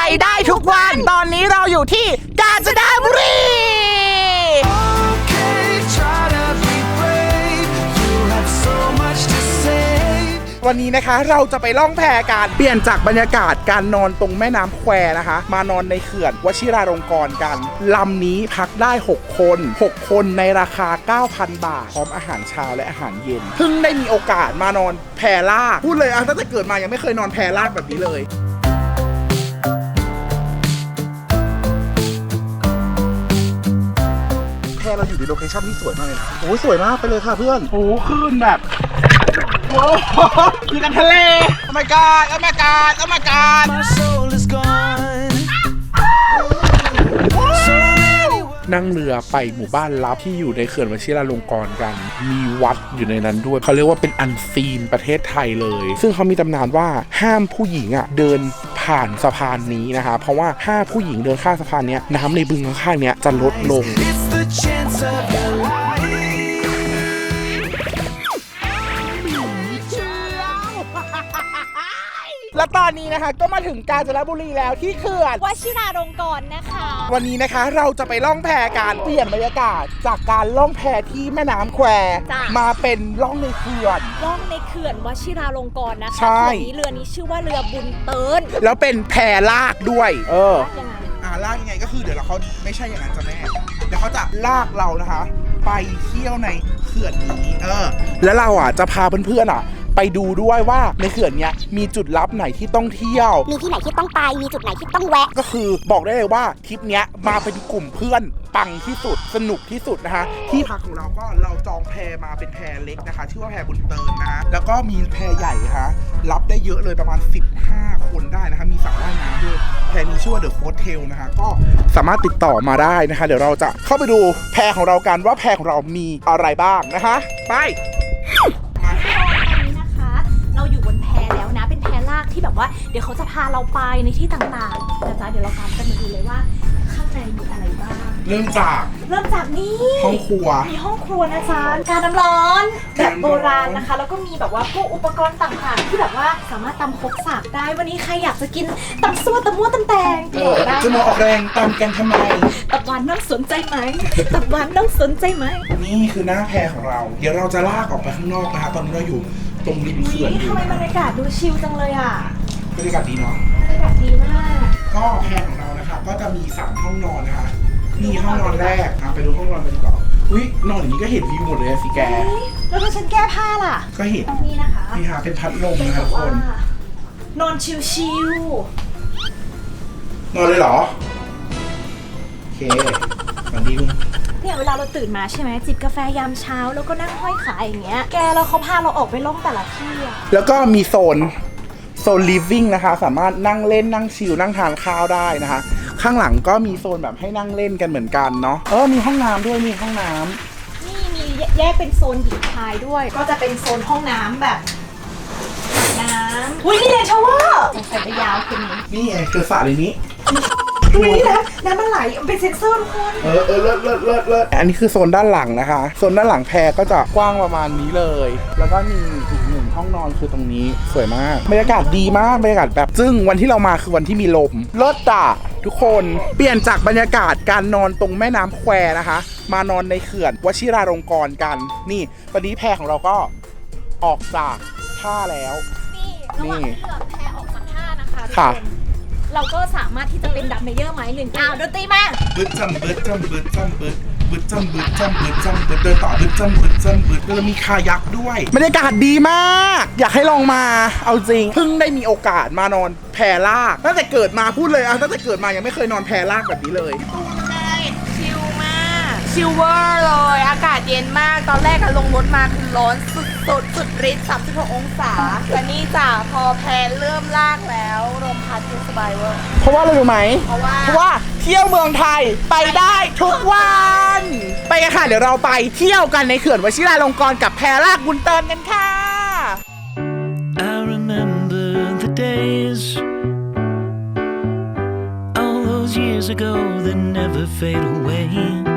ไปได้ทุกวัน ตอนนี้เราอยู่ที่กาญจนบุรี Okay, try to be brave. You have so much to say. วันนี้นะคะเราจะไปล่องแพกันเปลี่ยนจากบรรยากาศการนอนตรงแม่น้ำแควนะคะ มานอนในเขื่อนวชิราลงกรณ์กันลำนี้พักได้ 6 คน 6 คนในราคา 9,000 บาท พร้อมอาหารเช้าและอาหารเย็นเพิ่งได้มีโอกาสมานอนแพลากพูดเลยอะตั้งแต่เกิดมายังไม่เคยนอนแพลากแบบนี้เลย แพเราอยู่ในโลเคชั่นที่สวยมากเลยนะโอ้ยสวยมากไปเลยค่ะเพื่อนโอ้คลื่นแบบโอ้โหอยู่กันทะเลโอ้ my god โอ้ my god โอ้ my god My soul is gone. So many นั่งเรือไปหมู่บ้านลับที่อยู่ในเขื่อนวชิราลงกรณ์กัน มีวัดอยู่ในนั้นด้วย เขาเรียกว่าเป็นอันซีนประเทศไทยเลย ซึ่งเขามีตำนานว่าห้ามผู้หญิงอะเดินผ่านสะพานนี้นะคะ เพราะว่าถ้าผู้หญิงเดินข้ามสะพานเนี้ยน้ำในบึงข้างๆเนี้ยจะลดลง It's the chance of your life. และตอนนี้นะคะก็มาถึงกาญจนบุรีแล้วที่เขื่อน วชิราลงกรณ์นะคะ วันนี้นะคะเราจะไปล่องแพกันเปลี่ยนบรรยากาศจากการล่องแพที่แม่น้ำแควจ้ะ มาเป็นล่องในเขื่อน ล่องในเขื่อนวชิราลงกรณ์นะคะใช่ เขื่อนนี้เรือนี้ชื่อว่าเรือบุญเตินแล้วเป็นแพลากด้วย เออ ยังไงอ่าลากยังไงก็คือเดี๋ยวเราเขาไม่ใช่อย่างนั้นจะแม่ เดี๋ยวเขาจะลากเรานะคะ ไปเที่ยวในเขื่อนนี้ เออ แล้วเราอะจะพาเพื่อนๆอะ ไปดูด้วยว่าในเขื่อนเนี้ยมีจุดลับไหนที่ต้องเที่ยว มีที่ไหนที่ต้องไป มีจุดไหนที่ต้องแวะ ก็คือบอกได้เลยว่าทริปเนี้ยมาเป็นกลุ่มเพื่อนปังที่สุดสนุกที่สุดนะคะ ที่พักของเราก็เราจองแพมาเป็นแพเล็กนะคะ ชื่อว่าแพบุญเตินนะฮะแล้วก็มีแพใหญ่นะคะรับได้เยอะเลยประมาณ 15 คนได้นะคะ มีสระว่ายน้ำด้วยแพนี้ชื่อว่าเดอะโฟร์เทลนะคะ ก็สามารถติดต่อมาได้นะคะ เดี๋ยวเราจะเข้าไปดูแพของเรากันว่าแพของเรามีอะไรบ้างนะคะ ไป ที่แบบว่าเดี๋ยวเขาจะพาเราไปในที่ต่างๆนะจ๊ะเดี๋ยวเราตามกันมาดูเลยว่า ข้างในมีอะไรบ้าง เริ่มจากเริ่มจากนี่ห้องครัว มีห้องครัวนะจ๊ะการน้ำร้อนแบบโบราณนะคะ แล้วก็มีแบบว่าพวกอุปกรณ์ต่างๆ ที่แบบว่าสามารถตำครกสากได้วันนี้ใครอยากจะกินตำซั่วตำมั่วตำแตงเออจะมาออกแรงตามกันทำไม ตับหวานน้องสนใจไหมตับหวานน้องสนใจไหมนี่คือหน้าแพของเรา เดี๋ยวเราจะลากออกไปข้างนอกนะคะตอนนี้เราอยู่ ตรงริมเขื่อนอนี่ยู่ทำไมบรรยากาศดูชิลจังเลยอะบรรยากาศดีเนาะบรรยากาศดีมาก ก็แพของเรานะคะก็จะมีสามห้องนอนนะคะนี่ห้องนอนแรกอะไปดูห้องนอนกันดีกว่าอุ้ยนอนอย่างนี้ก็เห็นวิวหมดเลยอะสิแกเฮ้ยแล้วถ้าฉันแก้ผ้าล่ะ ก็เห็นนี่นะคะนี่ค่ะเป็นพัดลมเป็นนะคะแบทุบกคว่านนอนชิลนอนเลยเหรอ โอเคฝันดีมึงๆ เนี่ยเวลาเราตื่นมาใช่ไหมจิบกาแฟยามเช้าแล้วก็นั่งห้อยขาอย่างเงี้ย แกแล้วเขาพาเราออกไปล่องแต่ละที่อะแล้วก็มีโซนโซน living นะคะ สามารถนั่งเล่นนั่งชิลนั่งทานข้าวได้นะคะ ข้างหลังก็มีโซนแบบให้นั่งเล่นกันเหมือนกันเนาะเออมีห้องน้ำด้วยมีห้องน้ำ นี่มีแยกเป็นโซนหญิงชายด้วย ก็จะเป็นโซนห้องน้ำแบบน้ำอุ้ยนี่เลยชาวเวอร์สงสัยจะยาวคืนนี้ นี่ไงคือสระในนี้ ดูนี่นะน้ำมันไหลเป็นเซ็นเซอร์ทุกคนเออเออเลิศเลิศเลิศเลิศอันนี้คือโซนด้านหลังนะคะ โซนด้านหลังแพรก็จะกว้างประมาณนี้เลย แล้วก็มีอีกหนึ่งห้องนอนคือตรงนี้สวยมาก บรรยากาศดีมาก บรรยากาศแบบซึ่งวันที่เรามาคือวันที่มีลมเลิศจ่ะทุกคนเปลี่ยนจากบรรยากาศการนอนตรงแม่น้ำแควนะคะ มานอนในเขื่อนวชิราลงกรณ์กัน นี่วันนี้แพรของเราก็ออกจากท่าแล้ว นี่ระหว่างที่เราแพออกจากท่านะคะทุกค่ะคน เราก็สามารถที่จะเป็นดัมเมเยอร์ไม้หนึ่งอ้าวดนตรีมาบึดจำบึดจำบึดจำบึดบึดจำบึดจำบึดจำบึดเดินต่อบึดจำบึดจำบึดแล้วมีคายักด้วย บรรยากาศดีมาก อยากให้ลองมา เอาจริง เพิ่งได้มีโอกาสมานอนแพลากตั้งแต่เกิดมาพูดเลยอะตั้งแต่เกิดมายังไม่เคยนอนแพลากแบบนี้เลยใช่ชิลมาก ชิลเวอร์เลย อากาศเย็นมาก ตอนแรกอะลงรถมาคือร้อนสุด สุดสุดฤทธิ์36 องศาแต่นี่จ้ะพอแพนเริ่มลากแล้วลมพัดเย็นสบายเวอร์ เพราะว่าอะไรรู้ไหมเพราะว่าเพราะว่าเที่ยวเมืองไทยไปได้ทุกวัน ไปกันค่ะ เดี๋ยวเราไปเที่ยวกันในเขื่อนวชิราลงกรณ์กับแพลากบุญเตินกันค่ะ I remember the days all those years ago that never fade away.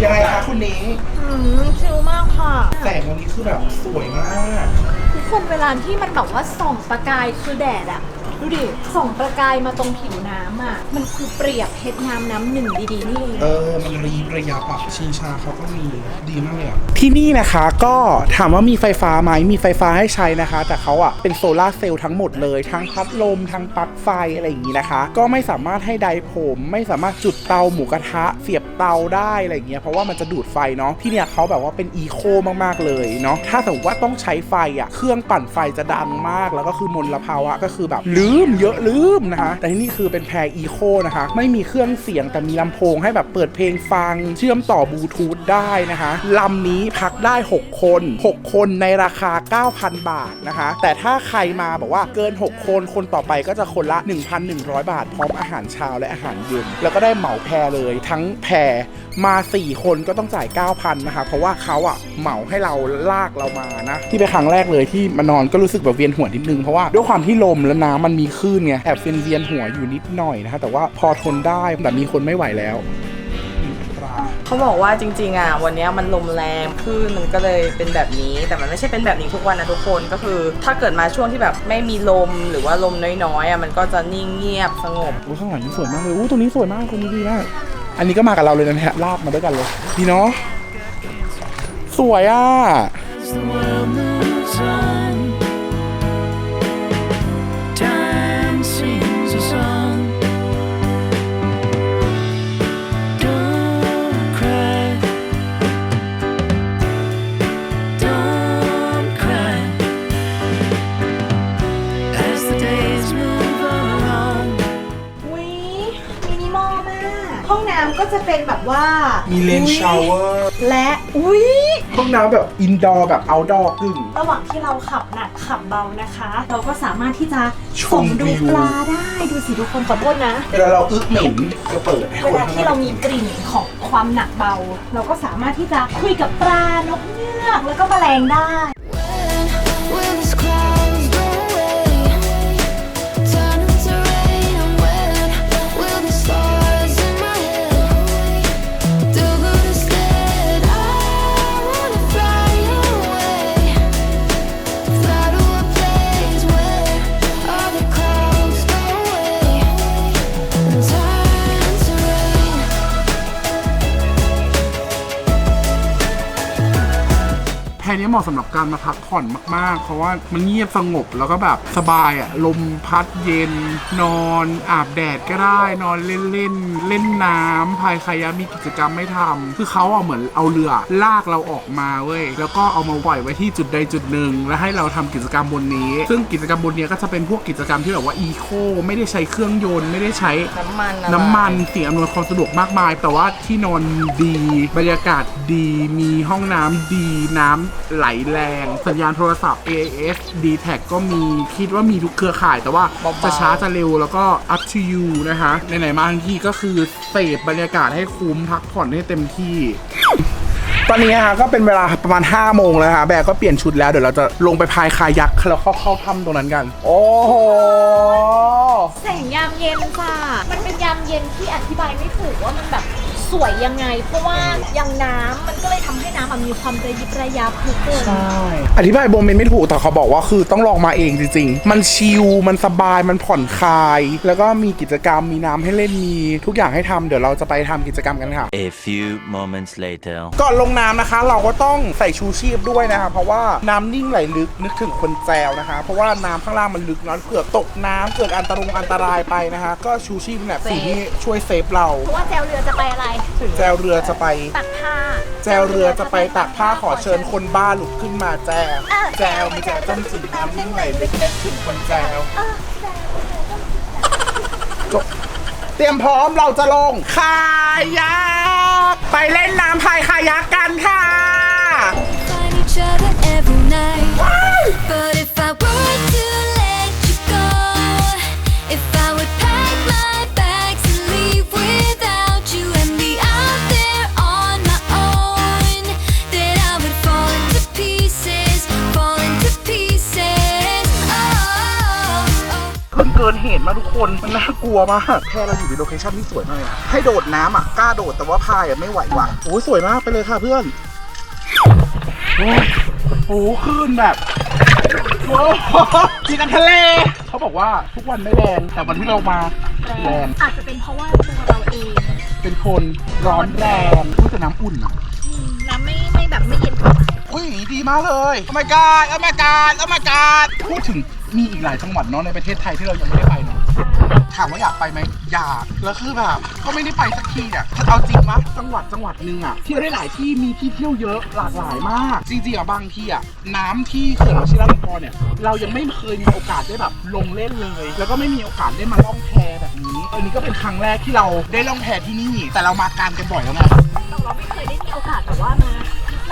And I remember ยังไงคะคุณนิ้งอืมชิลมากค่ะ แสงวันนี้คือแบบสวยมาก ทุกคนเวลาที่มันแบบว่าส่องประกายคือแดดอะ ดูดิส่องประกายมาตรงผิวน้ำอะ มันคือเปรียบเพชรงามน้ำหนึ่งดีๆนี่เองเออมันรีบระยับอะชิงชาเขาก็มีดีมากเลยอะ ที่นี่นะคะก็ถามว่ามีไฟฟ้าไหมมีไฟฟ้าให้ใช้นะคะ แต่เขาอะเป็นโซลาร์เซลล์ทั้งหมดเลยทั้งพัดลมทั้งปลั๊กไฟอะไรอย่างนี้นะคะ ก็ไม่สามารถให้ไดผม ไม่สามารถจุดเตาหมูกระทะ เสียบเตาได้อะไรอย่างเงี้ยเพราะว่ามันจะดูดไฟเนาะที่เนี่ยเขาแบบว่าเป็นอีโคมากๆเลยเนาะถ้าสมมติว่าต้องใช้ไฟอะเครื่องปั่นไฟจะดังมากแล้วก็คือมลภาวะก็คือแบบลืืมเยอะลืมนะคะแต่ที่นี่คือเป็นแพรอีโคนะคะ ไม่มีเครื่องเสียงแต่มีลำโพงให้แบบเปิดเพลงฟัง เชื่อมต่อบลูทูธได้นะคะลำนี้พักได้ 6 คน 6 คนในราคา 9,000 บาทนะคะ แต่ถ้าใครมาบอกว่าเกิน 6 คนคนต่อไปก็จะคนละ 1,100 บาท พร้อมอาหารเช้าและอาหารเย็นแล้วก็ได้เหมาแพรเลยทั้งแพร มา 4 คนก็ต้องจ่าย 9,000นะคะเพราะว่าเขาอะเหมาให้เราลากเรามานะ ที่เป็นครั้งแรกเลยที่มานอนก็รู้สึกแบบเวียนหัวนิดนึงเพราะว่าด้วยความที่ลมและน้ำมันมีคลื่นไงแอบเวียนเวียนหัวอยู่นิดหน่อยนะคะแต่ว่าพอทนได้แต่มีคนไม่ไหวแล้วปลาเขาบอกว่าจริงๆอะวันเนี้ยมันลมแรงคลื่นมันก็เลยเป็นแบบนี้ แต่มันไม่ใช่เป็นแบบนี้ทุกวันนะทุกคนก็คือ ถ้าเกิดมาช่วงที่แบบไม่มีลมหรือว่าลมน้อยๆอะมันก็จะนิ่งเงียบสงบอู้ข้างหลังนี่สวยมากเลยอู้ตรงนี้สวยมากตรงนี้ดีมาก อันนี้ก็มากับเราเลยนะฮะลาบมาด้วยกันเลย ดีเนาะสวยอะ เป็นแบบว่ามีมีเลนชาวเวอร์และอุ้ยห้องน้ำแบบอินดอร์แบบเอาดอร์กึ่ง ระหว่างที่เราขับหนักขับเบานะคะ เราก็สามารถที่จะชส่มงดูวิวปลาได้ดูสิทุกคนขอโทษนะ เวลาเราอึกเหม็นก็เปิดให้เวคนลาข้างที่หเราน้ามีกลิ่นของความหนักเบา เราก็สามารถที่จะคุยกับปลานกเงือกแล้วก็แมลงได้ แพรนี้เหมาะสำหรับการมาพักผ่อนมาก ๆ เพราะว่ามันเงียบสงบแล้วก็แบบสบายอะลมพัดเย็น นอนอาบแดดก็ได้ นอนเล่นเล่นๆเล่นน้ำพายคายักมีกิจกรรมไม่ทำคือเขาอะเหมือนเอาเรือลากเราออกมาเว้ยแล้วก็เอามาปล่อยไว้ที่จุดใดจุดหนึ่งแล้วให้เราทำกิจกรรมบนนี้ ซึ่งกิจกรรมบนเนี้ยก็จะเป็นพวกกิจกรรมที่แบบว่าอีโคไม่ได้ใช้เครื่องยนต์ไม่ได้ใช้ น้ำมันอะไรน้ำมันสิ่งอำนวยความสะดวกมากมาย แต่ว่าที่นอนดี บรรยากาศดี มีห้องน้ำดี น้ำไหลแรง สัญญาณโทรศัพท์ AIS d t a c ก็มีคิดว่ามีทุกเครือข่าย แต่ว่าเบาๆ จะช้าจะเร็วแล้วก็ up to you นะคะไหนๆมาทั้งที่ก็คือเสพบรรยากาศให้คุ้มพักผ่อนให้เต็มที่ ตอนนี้นะคะก็เป็นเวลาประมาณ 5 โมงแล้วนะคะแบร์ก็เปลี่ยนชุดแล้วเดี๋ยวเราจะลงไปพายคายักแล้วเข้าเข้าถ้ำตรงนั้นกัน โอ้โห แสงยามเย็นจ้ะมันเป็นยามเย็นที่อธิบายไม่ถูกว่ามันแบบ สวยยังไง เพราะว่าอย่างน้ำมันก็เลยทำให้น้ำมันมีความระยิบระยับทุกคนอธิบายโมเมนต์ไม่ถูกแต่เขาบอกว่าคือต้องลองมาเองจริงๆ มันชิล มันสบาย มันผ่อนคลาย แล้วก็มีกิจกรรม มีน้ำให้เล่น มีทุกอย่างให้ทำ เดี๋ยวเราจะไปทำกิจกรรมกันค่ะ A few moments later. ก่อนลงน้ำนะคะ เราก็ต้องใส่ชูชีพด้วยนะคะ เพราะว่าน้ำนิ่งไหลลึกนึกถึงคนแจวนะคะ เพราะว่าน้ำข้างล่างมันลึกเนาะเผื่อตกน้ำเกิดอันตรงอันตรายไปนะคะ ก็ชูชีพนี่แหละสิ่งที่ช่วยเซฟเรา เพราะว่าแจวเรือจะไปอะไรแจวเรือจะไป ตักผ้าแจวเรือจะไปตากผ้าขอเชิญคนบ้าลุกขึ้นมาแจวเออแจวมีแจวต้มจีน้ำนิ่งไหลลึกนึกถึงคนแจวเออแจวจบเตรียมพร้อมเราจะลงคายักไปเล่นน้ำพายคายักกันค่ะ เกินเกินเหตุมากทุกคน มันน่ากลัวมากแค่เราอยู่ในโลเคชั่นที่สวยมากเลยอะให้โดดน้ำอะกล้าโดดแต่ว่าพายอะไม่ไหวว่ะโอ้ยสวยมากไปเลยค่ะเพื่อน โอ้ยโอ้โหคลื่นแบบโอ้โหกินกันทะเล เขาบอกว่าทุกวันไม่แรงแต่วันที่เรามาแรงอาจจะเป็นเพราะว่าตัวเราเอง เป็นคนร้อนแรงพูดแต่น้ำอุ่นอะอืมน้ำไม่ไม่แบบไม่เย็นเท่าไหร่อุ้ยอย่างนี้ดีมากเลย โอ้ my god โอ้ my god โอ้ my god พูดถึง มีอีกหลายจังหวัดเนาะในประเทศไทยที่เรายังไม่ได้ไปเนาะถามว่าอยากไปไหมอยากแล้วคือแบบก็ไม่ได้ไปสักทีเนี่ยถ้าเอาจริงวะจังหวัดจังหวัดหนึ่งอะเที่ยวได้หลายที่มีที่เที่ยวเยอะหลากหลายมาก จริงๆอะบางที่อะน้ำที่เขื่อนวชิรลงกรณ์เนี่ย เรายังไม่เคยมีโอกาสได้แบบลงเล่นเลย แล้วก็ไม่มีโอกาสได้มาล่องแพแบบนี้อันนี้ก็เป็นครั้งแรกที่เราได้ล่องแพที่นี่ แต่เรามาการกันบ่อยแล้วไงแต่เราไม่เคยได้มีโอกาสแบบว่ามา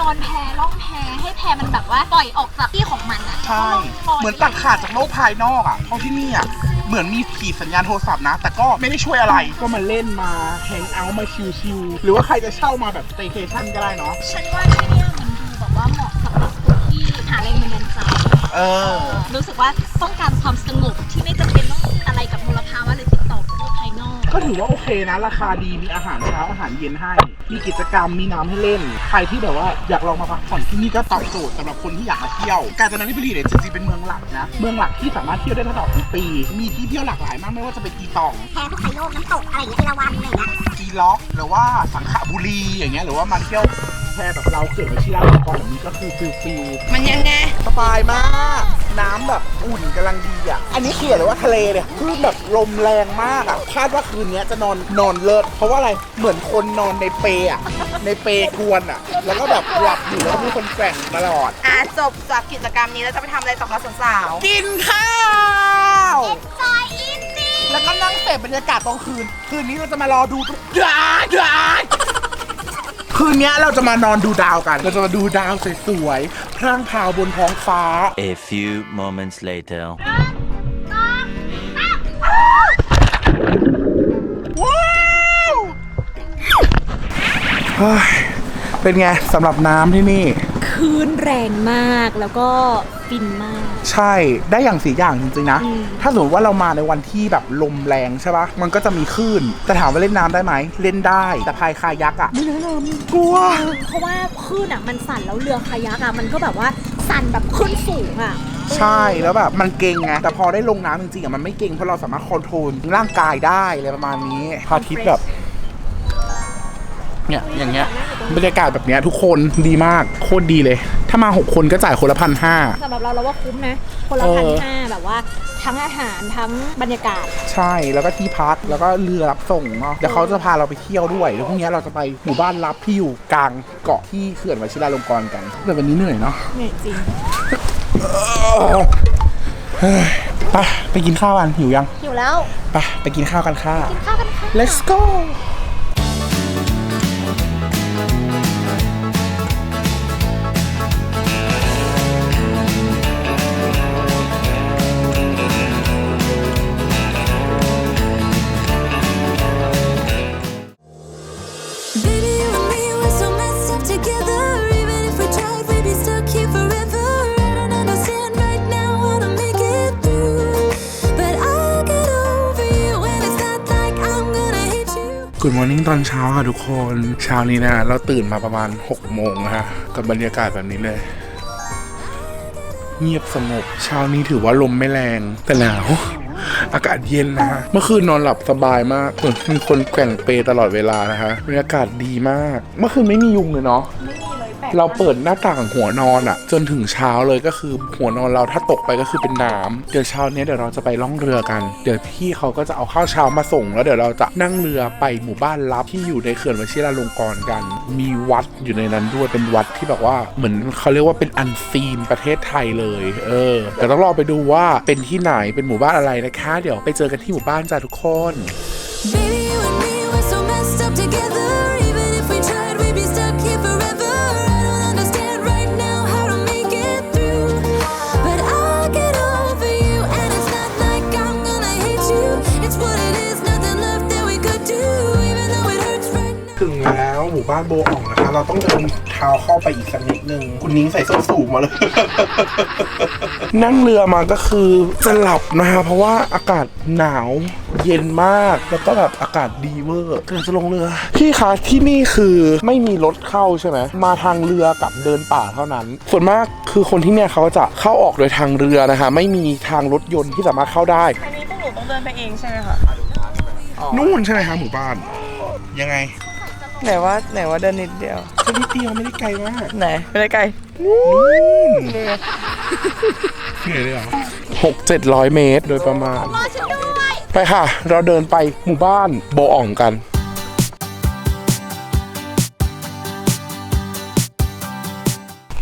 นอนแพล่องแพให้แพมันแบบว่าปล่อยออกจากที่ของมันอะใช่แล้วก็ลอยเหมือนตัดขาดจากโลกภายนอกอะเพราะที่นี่อะ เหมือนมีขีดสัญญาณโทรศัพท์นะ แต่ก็ไม่ได้ช่วยอะไร ก็มาเล่นมาแฮงเอาท์มาชิลๆหรือว่าใครจะเช่ามาแบบสเต y c a t i o n ก็ได้เนาะ ฉันว่าที่เนี่ยมันดูแบบว่าเหมาะสำหรับคนที่หาแรงบันดาลใจเออ รู้สึกว่าต้องการความสงบที่ไม่จำเป็นต้องอะไรกับมลภาวะหรือติดต่อกับโลกภายนอก ก็ถือว่าโอเคนะ ราคาดีมีอาหารเช้าอาหารเย็นให้ มีกิจกรรมมีน้ำให้เล่น ใครที่แบบว่าอยากลองมาพักผ่อนที่นี่ก็ตอบโจทย์สำหรับคนที่อยากมาเที่ยว กาญจนบุรีเนี่ยจริงๆเป็นเมืองหลักนะ เมืองหลักที่สามารถเที่ยวได้ตลอดทั้งปี มีที่เที่ยวหลากหลายมากไม่ว่าจะเป็นอีตอง แพพวกไข่โลกน้ำตกอะไรอย่างเงี้ยเอราวัณอะไรอย่างเงี้ยอีล็อกหรือว่าสังขบุรีอย่างเงี้ยหรือว่ามาเที่ยวแพแบบเราเขื่อนวชิระลงกรณ์แบบนี้ก็คือฟิลฟิล มันยังไง สบายมาก น้ำแบบอุ่นกำลังดีอะ อันนี้เขื่อนหรือว่าทะเลเนี่ยคลื่นแบบลมแรงมากอะ คาดว่าคืนนี้จะนอนนอนเลิศ เพราะว่าอะไร เหมือนคนนอนในเปอะ ในเปกวนอะ แล้วก็แบบหลับอยู่แล้วก็มีคนแกว่งตลอด อะจบจากกิจกรรมนี้แล้วจะไปทำอะไรต่อคะสาวกินข้าวแล้วก็นั่งเสพบรรยากาศตอนคืน คืนนี้เราจะมารอดูดาวดาว คืนนี้เราจะมานอนดูดาวกัน เราจะมาดูดาวสวยๆพร่างพราวบนท้องฟ้า A few moments later. ว้าวเฮ้ยเป็นไงสำหรับน้ำที่นี่ คืนแรงมากแล้วก็ฟินมาก ใช่ได้อย่างสีอย่างจริงๆนะ อืมถ้าถ้าสมมติว่าเรามาในวันที่แบบลมแรงใช่ปะมันก็จะมีคลื่นแต่ถามว่าเล่นน้ำได้ไหมเล่นได้ แต่พายคายักอะไม่แนะนำกลัวเพราะว่าคลื่นอะมันสั่นแล้วเรือคายักอะมันก็แบบว่าสั่นแบบขึ้นสูงอะใช่แล้วแบบมันเก่งไงแต่พอได้ลงน้ำจริงๆอะมันไม่เก่งเพราะเราสามารถคอนโทรลร่างกายได้อะไรประมาณนี้พระอาทิตย์แบบ เนี่ยอย่างเงี้ยบรรยากาศแบบเนี้ยทุกคนดีมากโคตรดีเลย ถ้ามาหกคนก็จ่ายคนละพันห้าสำหรับเราเราว่าคุ้มนะ คนละเออพันห้าแบบว่าทั้งอาหารทั้งบรรยากาศ ใช่แล้วก็ที่พักแล้วก็เรือรับส่งเนาะเดี๋ยวเขาจะพาเราไปเที่ยวด้วยแล้วพรุ่งนี้เราจะไปหมู่บ้านลับที่อยู่กลางเกาะที่เขื่อนวชิราลงกรณ์กันแต่วันนี้เหนื่อยเนาะเนี่ยจริงเฮ้ยไปไปกินข้าวกันหิวยังหิวแล้วไปไปกินข้าวกันค่ะกินข้าวกันค่ะ let's go you. Good morning ตอนเช้าค่ะทุกคนเช้านี้นะเราตื่นมาประมาณ6โมงนะฮะกับบรรยากาศแบบนี้เลย เงียบสงบเช้านี้ถือว่าลมไม่แรงแต่หนาวอากาศเย็นนะฮะ เมื่อคืนนอนหลับสบายมากเหมือนมีคนแกว่งเปตลอดเวลานะฮะบรรยากาศดีมาก เมื่อคืนไม่มียุงเลยเนาะ เราเปิดหน้าต่างหัวนอนอะจนถึงเช้าเลยก็คือหัวนอนเราถ้าตกไปก็คือเป็นน้ำเดี๋ยวเช้าเนี้ยเดี๋ยวเราจะไปล่องเรือกัน เดี๋ยวพี่เขาก็จะเอาข้าวเช้ามาส่ง แล้วเดี๋ยวเราจะนั่งเรือไปหมู่บ้านลับที่อยู่ในเขื่อนวชิราลงกรณ์กัน มีวัดอยู่ในนั้นด้วยเป็นวัดที่แบบว่าเหมือนเขาเรียกว่าเป็นอันซีนประเทศไทยเลย เออเดี๋ยวต้องรอไปดูว่าเป็นที่ไหนเป็นหมู่บ้านอะไรนะคะ เดี๋ยวไปเจอกันที่หมู่บ้านจ้าทุกคนานโบอ่องนะคะ เราต้องเดินเท้าเข้าไปอีกสักนิดนึง คุณนิ้งใส่ส้นสูงมาเลย นั่งเรือมาก็คือจะหลับนะคะ เพราะว่าอากาศหนาวเย็นมาก แล้วก็แบบอากาศดีเวอร์กำลังจะลงเรือ พี่คะที่นี่คือไม่มีรถเข้าใช่ไหม มาทางเรือกับเดินป่าเท่านั้น ส่วนมากคือคนที่เนี่ยเขาจะเข้าออกโดยทางเรือนะคะ ไม่มีทางรถยนต์ที่สามารถเข้าได้ อันนี้พวกหนูต้องเดินไปเองใช่ไหมคะนู่นใช่ไหมคะหมู่บ้าน ยังไง ไหนว่าไหนว่าเดินนิดเดียวก็นิดเดียวไม่ได้ไกลมากไหนไม่ได้ไกลนู่นเหนื่อยเลยเหรอหกเจ็ดร้อยเมตรโดยประมาณไปค่ะ เราเดินไปหมู่บ้านโบอ่องกัน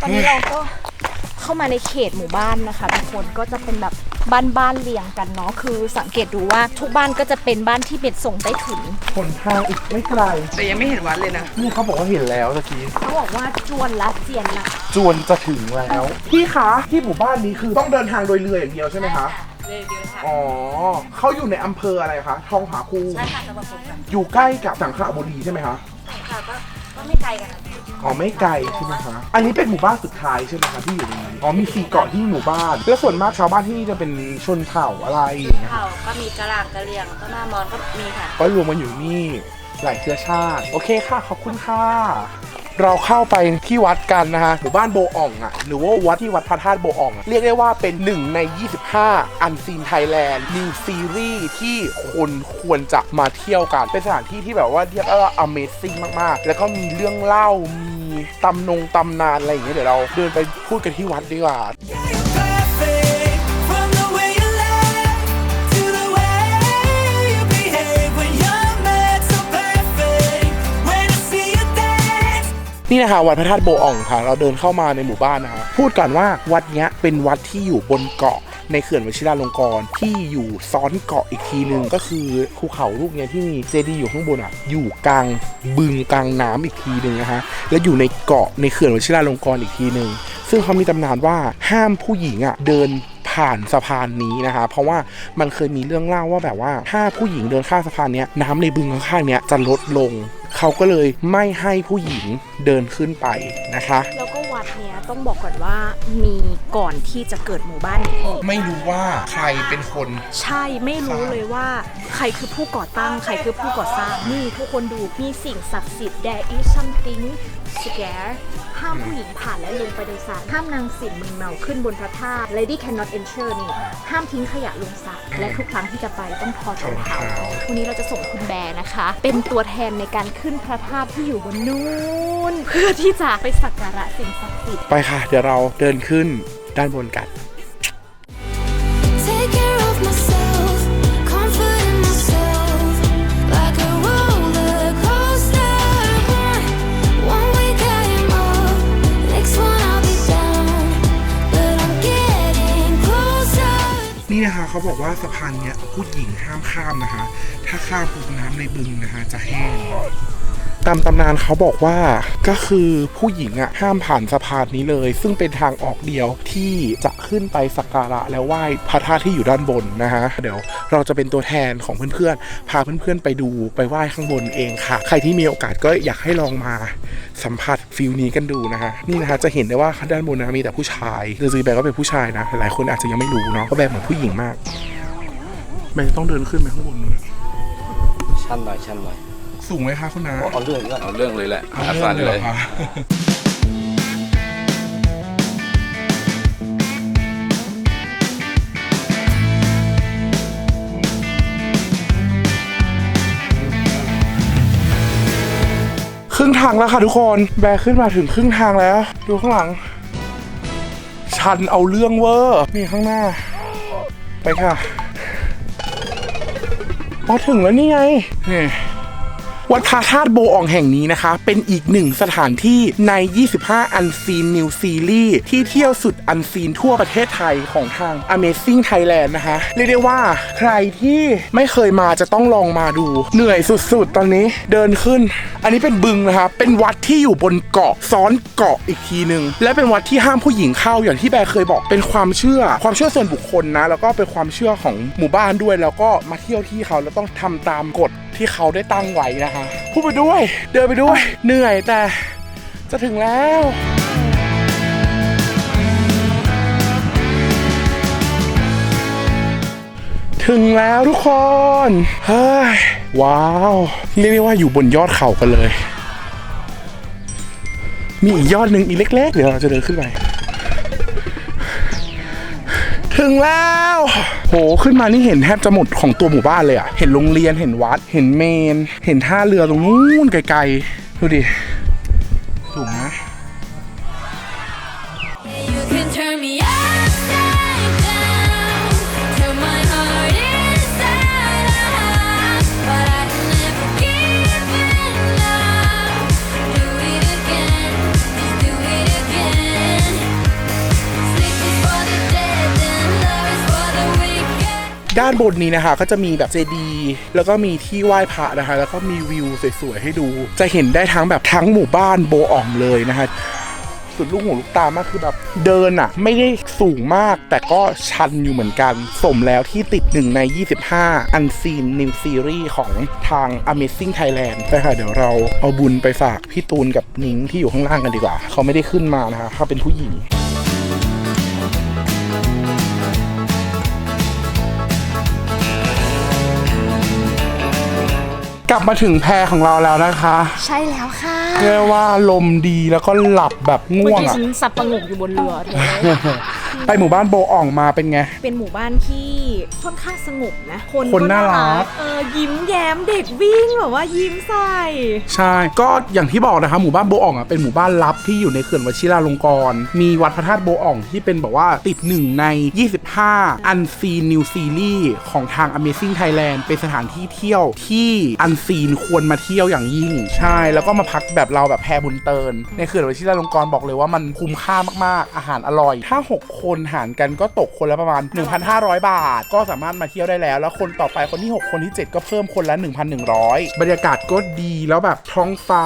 ตอนนี้เราก็ เข้ามาในเขตหมู่บ้านนะคะทุกคนก็จะเป็นแบบบ้านบ้านๆเรียงกันเนาะคือสังเกตดูว่าทุกบ้านก็จะเป็นบ้านที่เบ็ดส่งใต้ถุนผลทางอีกไม่ไกลแต่ยังไม่เห็นวัดเลยนะ นี่เขาบอกว่าเห็นแล้วตะกี้เขาบอกว่าจวนละเจียนละจวนจะถึงแล้วพี่คะที่หมู่บ้านนี้คือต้องเดินทางโดยเรืออย่างเดียวใช่ไหมคะเลยเดียวค่ะอ๋อเขาอยู่ในอำเภออะไรคะทองผาคูใช่ค่ะอยู่ใกล้กับสังขละบุรีใช่ไหมคะค่ะก็ก็ ไม่ไกลกันอ๋อไม่ไกลใช่ไหมคะ อันนี้เป็นหมู่บ้านสุดท้ายใช่ไหมคะที่อยู่ในนี้ อ๋อมีสี่เกาะที่หมู่บ้าน แล้วส่วนมากชาวบ้านที่นี่จะเป็นชนเผ่าอะไรอย่างเงี้ยเผ่าก็มีกะหล่างกะเหรี่ยงก็หน้ามอนก็มีค่ะ ก็รวมมาอยู่นี่หลายเชื้อชาติ โอเคค่ะ ขอบคุณค่ะ เราเข้าไปที่วัดกันนะฮะหมู่บ้านโบอ่องอะหรือว่าวัดที่วัดพระธาตุโบอ่องอะเรียกได้ว่าเป็นหนึ่งใน 25 อันซีนไทยแลนด์นิวซีรีส์ที่คนควรจะมาเที่ยวกัน เป็นสถานที่ที่แบบว่าเรียกได้ว่า Amazing มากๆ แล้วก็มีเรื่องเล่ามีตำนงตำนานอะไรอย่างเงี้ยเดี๋ยวเราเดินไปพูดกันที่วัดดีกว่า นี่นะคะวัดพระธาตุโบอ่องค่ะ เราเดินเข้ามาในหมู่บ้านนะคะพูดก่อนว่าวัดเนี้ยเป็นวัดที่อยู่บนเกาะในเขื่อนวชิราลงกรณ์ที่อยู่ซ้อนเกาะอีกทีหนึ่งก็คือภูเขาลูกเนี้ยที่มีเจดีย์อยู่ข้างบนอะอยู่กลางบึงกลางน้ำอีกทีหนึ่งนะคะและอยู่ในเกาะในเขื่อนวชิราลงกรณ์อีกทีหนึ่งซึ่งเขามีตำนานว่าห้ามผู้หญิงอะเดินผ่านสะพานนี้นะคะ เพราะว่ามันเคยมีเรื่องเล่าว่าแบบว่าถ้าผู้หญิงเดินข้ามสะพานเนี้ยน้ำในบึงข้างๆเนี้ยจะลดลง เขาก็เลยไม่ให้ผู้หญิงเดินขึ้นไปนะคะ แล้วก็วัดเนี้ยต้องบอกก่อนว่ามีก่อนที่จะเกิดหมู่บ้านนี้อีกไม่รู้ว่าใครเป็นคนใช่ไม่รู้เลยว่า ใครคือผู้ก่อตั้ง ใครคือผู้ก่อสร้างนี่ทุกคนดูมีสิ่งศักดิ์สิทธิ์ there is something scare ห้ามผู้หญิงผ่านและลงไปในสระห้ามนางสิงมึนเมาขึ้นบนพระธาตุ lady cannot enter นี่ห้ามทิ้งขยะลงสระและทุกครั้งที่จะไปต้องถอดรองเท้าวันนี้เราจะส่งคุณแบร์นะคะ เป็นตัวแทนในการขึ้นพระธาตุที่อยู่บนนู้นเพื่อที่จะไปสักการะสิ่งศักดิ์สิทธิ์ไปค่ะ เดี๋ยวเราเดินขึ้นด้านบนกัน เขาบอกว่าสะพานเนี้ยผู้หญิงห้ามข้ามนะคะ ถ้าข้ามปุ๊บน้ำในบึงนะคะ จะแห้ง ตามตำนานเขาบอกว่าก็คือผู้หญิงอะห้ามผ่านสะพานนี้เลย ซึ่งเป็นทางออกเดียวที่จะขึ้นไปสักการะและไหว้พระธาตุที่อยู่ด้านบนนะคะเดี๋ยวเราจะเป็นตัวแทนของเพื่อนๆพาเพื่อนๆไปดูไปไหว้ข้างบนเองค่ะ ใครที่มีโอกาสก็อยากให้ลองมาสัมผัสฟิลนี้กันดูนะคะนี่นะคะจะเห็นได้ว่าด้านบนนะมีแต่ผู้ชายหรือซีแบก็เป็นผู้ชายนะ หลายคนอาจจะยังไม่รู้เนาะก็แบบเหมือนผู้หญิงมากแบกต้องเดินขึ้นไปข้างบนนู้นชันหน่อยชันหน่อย สูงไหมคะคุณนาเอาเรื่องนี้ก่อนเอาเรื่องเลยแหละเอาอาเรื่สาองนเลยเลเหรอยคะครึ่งทางแล้วค่ะทุกคน แบกขึ้นมาถึงครึ่งทางแล้ว ดูข้างหลัง ชันเอาเรื่องเวอร์นี่ข้างหน้า ไปค่ะพอถึงแล้วนี่ไงนี่ วัดพระธาตุโบอ่องแห่งนี้นะคะ เป็นอีกหนึ่งสถานที่ใน 25 อันซีนนิวซีรีส์ที่เที่ยวสุดอันซีนทั่วประเทศไทยของทาง Amazing Thailand นะคะเรียกได้ว่าใครที่ไม่เคยมาจะต้องลองมาดู เหนื่อยสุดๆ ตอนนี้เดินขึ้น อันนี้เป็นบึงนะคะเป็นวัดที่อยู่บนเกาะซ้อนเกาะอีกทีหนึ่งและเป็นวัดที่ห้ามผู้หญิงเข้าอย่างที่แบร์เคยบอกเป็นความเชื่อ ความเชื่อส่วนบุคคลนะ แล้วก็เป็นความเชื่อของหมู่บ้านด้วย แล้วก็มาเที่ยวที่เขาแล้วต้องทำตามกฎ ที่เขาได้ตั้งไว้นะคะพูดไปด้วย เดินไปด้วย เหนื่อยแต่จะถึงแล้วถึงแล้วทุกคน เฮ้ย ว้าวเรียกได้ว่าอยู่บนยอดเขากันเลย มีอีกยอดหนึ่งอีกเล็กๆ เดี๋ยวเราจะเดินขึ้นไป ถึงแล้ว โห ขึ้นมานี่เห็นแทบจะหมดของตัวหมู่บ้านเลยอะเห็นโรงเรียน เห็นวัด เห็นเมน เห็นท่าเรือตรงนู้นไกลๆ ดูดิถูกไห ด้านบนนี้นะคะ ก็จะมีแบบเจดีย์แล้วก็มีที่ไหว้พระนะคะ แล้วก็มีวิวสวยๆให้ดู จะเห็นได้ทั้งแบบทั้งหมู่บ้านโบอ่องเลยนะคะสุดลูกหูลูกตามากคือแบบเดินอะไม่ได้สูงมาก แต่ก็ชันอยู่เหมือนกัน สมแล้วที่ติดหนึ่งใน 25 Unseen New Series ของทาง Amazing Thailand ไปค่ะ เดี๋ยวเราเอาบุญไปฝากพี่ตูนกับนิ้งที่อยู่ข้างล่างกันดีกว่า เขาไม่ได้ขึ้นมานะคะเขาเป็นผู้หญิง ลับมาถึงแพรของเราแล้วนะคะใช่แล้วค่ะเรียกว่าลมดีแล้วก็หลับแบบเมื่อง่วงกี้อะฉันสับประงกอยู่บนเรือเธอไปหมู่บ้านโบอ่องมาเป็นไง เป็นหมู่บ้านที่ค่อนข้างสงบนะ คนคนน่ารัก เออยิ้มแย้มเด็กวิ่งแบบว่ายิ้มใส่ใช่ ก็อย่างที่บอกนะคะหมู่บ้านโบอ่องอะเป็นหมู่บ้านลับที่อยู่ในเขื่อนวชิราลงกรณ์มีวัดพระธาตุโบอ่องที่เป็นแบบว่าติดหนึ่งใน 25 Unseen New Series ของทาง Amazing Thailand เป็นสถานที่เที่ยวที่ Unseen ควรมาเที่ยวอย่างยิ่ง ใช่ แล้วก็มาพักแบบเราแบบแพรบุญเตินในเขื่อนวชิราลงกรณ์บอกเลยว่ามันคุ้มค่ามากๆ อาหารอร่อย ถ้า 6 คนหารกันก็ตกคนละประมาณ 1,500 บาท ก็สามารถมาเที่ยวได้แล้ว แล้วคนต่อไปคนที่ 6 คนที่ 7 ก็เพิ่มคนละ 1,100 บรรยากาศก็ดีแล้วแบบท้องฟ้า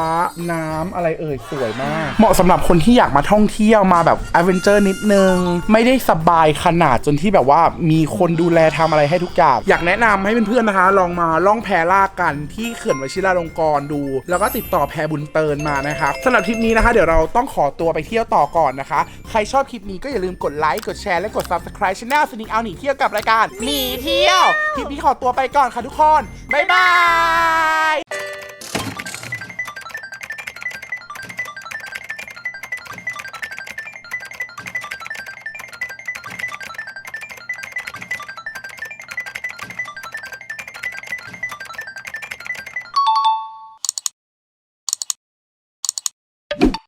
น้ำอะไรเอ่ยสวยมาก เหมาะสำหรับคนที่อยากมาท่องเที่ยวมาแบบแอดเวนเจอร์นิดนึง ไม่ได้สบายขนาดจนที่แบบว่ามีคนดูแลทำอะไรให้ทุกอย่าง อยากแนะนำให้เพื่อนๆนะคะ ลองมาล่องแพลากันที่เขื่อนวชิราลงกรณ์ดู แล้วก็ติดต่อแพรบุญเตินมานะคะสำหรับทริปนี้นะคะ เดี๋ยวเราต้องขอตัวไปเที่ยวต่อก่อนนะคะ ใครชอบคลิปนี้ก็อย่าลืมกดไลค์กดแชร์และกด subscribe channel สนิงเอาหนีเที่ยวกับรายการหนีเที่ยว คลิปนี้ขอตัวไปก่อนค่ะทุกคนบ๊ายบาย